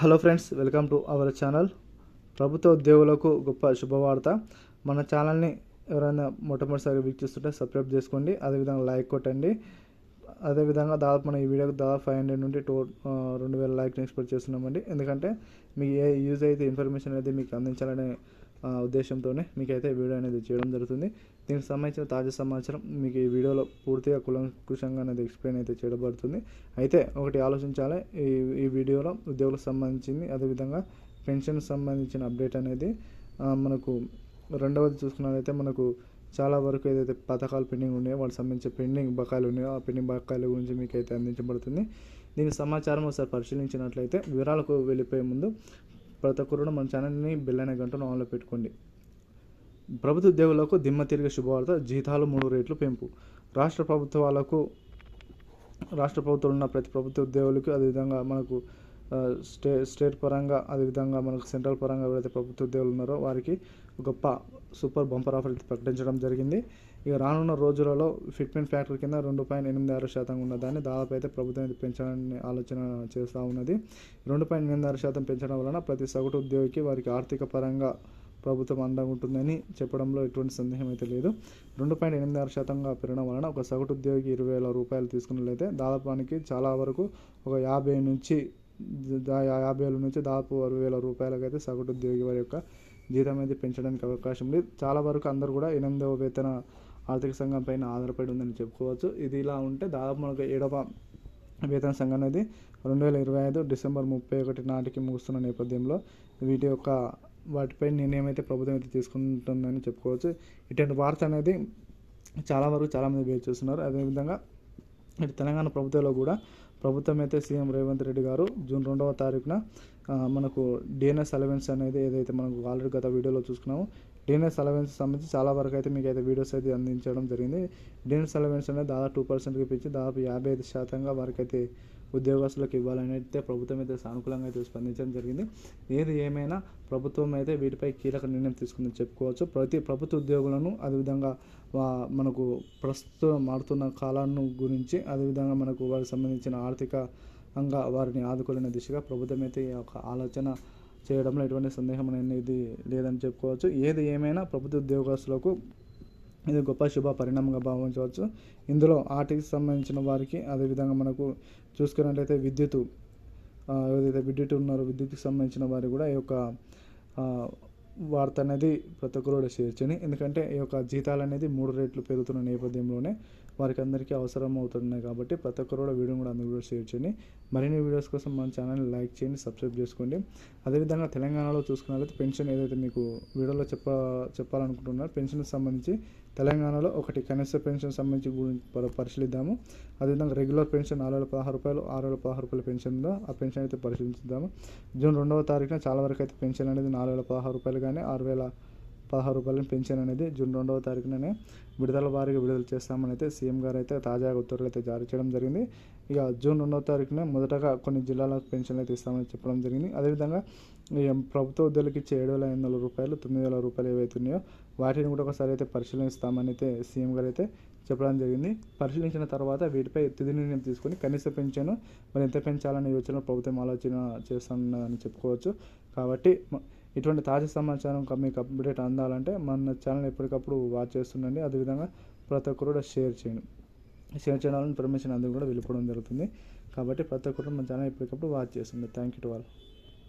Hello friends welcome to our channel. ప్రభుత్వ ఉద్యోగులకు గొప్ప శుభవార్త. మన ఛానల్ని ఎవరైనా మొట్టమొదటిసారి వీక్షిస్తుంటే సబ్స్క్రైబ్ చేసుకోండి. అదేవిధంగా లైక్ కొట్టండి. అదేవిధంగా దాదాపు మన ఈ వీడియోకి దాదాపు ఫైవ్ హండ్రెడ్ నుండి టూ రెండు వేల లైక్ని ఎక్స్పెక్ట్ చేస్తున్నామండి. ఎందుకంటే మీకు ఏ యూజ్ అయితే ఇన్ఫర్మేషన్ అనేది మీకు అందించాలని ఉద్దేశంతోనే మీకైతే వీడియో అనేది చేయడం జరుగుతుంది. దీనికి సంబంధించిన తాజా సమాచారం మీకు ఈ వీడియోలో పూర్తిగా కులంకుశంగా అనేది ఎక్స్ప్లెయిన్ అయితే చేయబడుతుంది. అయితే ఒకటి ఆలోచించాలి ఈ ఈ వీడియోలో ఉద్యోగులకు సంబంధించింది అదేవిధంగా పెన్షన్ సంబంధించిన అప్డేట్ అనేది మనకు రెండవది చూసుకున్నట్లయితే మనకు చాలా వరకు ఏదైతే పథకాలు పెండింగ్ ఉన్నాయో వాళ్ళకి సంబంధించిన పెండింగ్ బకాయిలు ఉన్నాయో ఆ పెండింగ్ బకాయిల గురించి మీకు అయితే అందించబడుతుంది. దీని సమాచారం ఒకసారి పరిశీలించినట్లయితే వివరాలకు వెళ్ళిపోయే ముందు ప్రతి ఒక్కరు కూడా మన ఛానల్ని బెల్ అనే గంటను ఆన్లో పెట్టుకోండి. ప్రభుత్వ ఉద్యోగులకు దిమ్మ తిరిగే శుభవార్త జీతాలు మూడు రేట్లు పెంపు. రాష్ట్ర ప్రభుత్వాలకు రాష్ట్ర ప్రభుత్వంలో ఉన్న ప్రతి ప్రభుత్వ ఉద్యోగులకు అదేవిధంగా మనకు స్టే స్టేట్ పరంగా అదేవిధంగా మనకు సెంట్రల్ పరంగా ఎవరైతే ప్రభుత్వ ఉద్యోగులు ఉన్నారో వారికి గొప్ప సూపర్ బంపర్ ఆఫర్ ప్రకటించడం జరిగింది. ఇక రానున్న రోజులలో ఫిట్మెంట్ ఫ్యాక్టరీ కింద రెండు పాయింట్ ఎనిమిది ఆరు శాతం ఉన్న దాన్ని దాదాపు అయితే ప్రభుత్వం అయితే పెంచాలని ఆలోచన చేస్తూ ఉన్నది. రెండు పాయింట్ ఎనిమిది ఆరు శాతం పెంచడం వలన ప్రతి సగటు ఉద్యోగికి వారికి ఆర్థిక పరంగా ప్రభుత్వం అండగా ఉంటుందని చెప్పడంలో ఎటువంటి సందేహం అయితే లేదు. రెండు పాయింట్ ఎనిమిది ఆరు శాతంగా పెరగడం వలన ఒక సగటు ఉద్యోగి ఇరవై వేల రూపాయలు తీసుకున్నట్లయితే దాదాపానికి చాలా వరకు ఒక యాభై నుంచి యాభై వేల నుంచి దాదాపు అరవై వేల రూపాయలకైతే సగటు ఉద్యోగి వారి యొక్క జీతం అయితే పెంచడానికి అవకాశం లేదు. చాలా వరకు అందరూ కూడా ఎనిమిదవ వేతన ఆర్థిక సంఘం పైన ఆధారపడి ఉందని చెప్పుకోవచ్చు. ఇది ఇలా ఉంటే దాదాపు మనకు ఏడవ వేతన సంఘం అనేది రెండు వేల ఇరవై ఐదు డిసెంబర్ ముప్పై ఒకటి నాటికి ముగుస్తున్న నేపథ్యంలో వీటి యొక్క వాటిపై నిర్ణయం అయితే ప్రభుత్వం అయితే తీసుకుంటుందని చెప్పుకోవచ్చు. ఇటువంటి వార్త అనేది చాలా వరకు చాలామంది వేచి చూస్తున్నారు. అదేవిధంగా ఇటు తెలంగాణ ప్రభుత్వంలో కూడా ప్రభుత్వం అయితే సీఎం రేవంత్ రెడ్డి గారు జూన్ రెండవ తారీఖున మనకు డిఎన్ఎస్ అలవెన్స్ అనేది ఏదైతే మనకు ఆల్రెడీ గత వీడియోలో చూసుకున్నామో డిఎన్ఎస్ అలవెన్స్ సంబంధించి చాలా వరకు అయితే మీకు అయితే వీడియోస్ అయితే అందించడం జరిగింది. డిఎన్ఎస్ అలవెన్స్ అనేది దాదాపు టూ పర్సెంట్కి పెంచి దాదాపు యాభై ఐదు శాతంగా వారికి అయితే ఉద్యోగస్తులకు ఇవ్వాలని అయితే ప్రభుత్వం అయితే సానుకూలంగా అయితే స్పందించడం జరిగింది. ఏది ఏమైనా ప్రభుత్వం అయితే వీటిపై కీలక నిర్ణయం తీసుకుందని చెప్పుకోవచ్చు. ప్రతి ప్రభుత్వ ఉద్యోగులను అదేవిధంగా వా- మనకు ప్రస్తుతం మారుతున్న కాలాన్ని గురించి అదేవిధంగా మనకు వారికి సంబంధించిన ఆర్థిక అంగా వారిని ఆదుకోలేని దిశగా ప్రభుత్వం అయితే ఒక ఆలోచన చేయడంలో ఎటువంటి సందేహం అనేది లేదని చెప్పుకోవచ్చు. ఏది ఏమైనా ప్రభుత్వ ఉద్యోగస్తులకు ఇది గొప్ప శుభ పరిణామంగా భావించవచ్చు. ఇందులో ఆర్టీకి సంబంధించిన వారికి అదేవిధంగా మనకు చూసుకున్నట్లయితే విద్యుత్ ఏదైతే విద్యుత్ ఉన్నారో విద్యుత్కి సంబంధించిన వారు కూడా ఈ యొక్క వార్త అనేది ప్రతి ఒక్కరు కూడా షేర్ చేయని. ఎందుకంటే ఈ యొక్క జీతాలు అనేది మూడు రేట్లు పెరుగుతున్న నేపథ్యంలోనే వారికి అందరికీ అవసరం అవుతున్నాయి కాబట్టి ప్రతి ఒక్కరు కూడా వీడియో కూడా అందరూ కూడా షేర్ చేయండి మరిన్ని వీడియోస్ కోసం మన ఛానల్ని లైక్ చేయండి సబ్స్క్రైబ్ చేసుకోండి. అదేవిధంగా తెలంగాణలో చూసుకున్నట్లయితే పెన్షన్ ఏదైతే మీకు వీడియోలో చెప్ప చెప్పాలనుకుంటున్నారో పెన్షన్కి సంబంధించి తెలంగాణలో ఒకటి కనీస పెన్షన్ సంబంధించి గురించి పరిశీలిద్దాము. అదేవిధంగా రెగ్యులర్ పెన్షన్ నాలుగు వేల పదహారు రూపాయలు ఆరు వేల పదహారు రూపాయల పెన్షన్ ఉందో ఆ పెన్షన్ అయితే పరిశీలిద్దాము జూన్ రెండవ తారీఖున చాలా వరకు అయితే పెన్షన్ అనేది నాలుగు వేల పదహారు రూపాయలు కానీ ఆరు వేల పదహారు రూపాయల పెన్షన్ అనేది జూన్ రెండవ తారీఖుననే విడుదల వారీగా విడుదల చేస్తామని అయితే సీఎం గారు అయితే తాజాగా ఉత్తర్వులు అయితే జారీ చేయడం జరిగింది. ఇక జూన్ రెండవ తారీఖున మొదటగా కొన్ని జిల్లాలకు పెన్షన్లు అయితే ఇస్తామని చెప్పడం జరిగింది. అదేవిధంగా ప్రభుత్వ ఉద్యోగులకు ఇచ్చే ఏడు వేల ఐదు వందల రూపాయలు తొమ్మిది వేల రూపాయలు ఏవైతే ఉన్నాయో వాటిని కూడా ఒకసారి అయితే పరిశీలిస్తామని అయితే సీఎం గారు అయితే చెప్పడం జరిగింది. పరిశీలించిన తర్వాత వీటిపై తుది నిర్ణయం తీసుకొని కనీస పెన్షన్ మరి ఎంత పెంచాలనే యోచన ప్రభుత్వం ఆలోచన చేస్తున్నదని చెప్పుకోవచ్చు. కాబట్టి ఇటువంటి తాజా సమాచారం మీకు అప్డేట్ అందాలంటే మన ఛానల్ ఎప్పటికప్పుడు వాచ్ చేస్తుండండి. అదేవిధంగా ప్రతి ఒక్కరు కూడా షేర్ చేయండి. షేర్ చేయడం వల్ల ఇన్ఫర్మేషన్ అందరూ కూడా వెళ్ళిపోవడం జరుగుతుంది. కాబట్టి ప్రతి ఒక్కరు మన ఛానల్ ఎప్పటికప్పుడు వాచ్ చేస్తుంది థ్యాంక్ యూ టు ఆల్.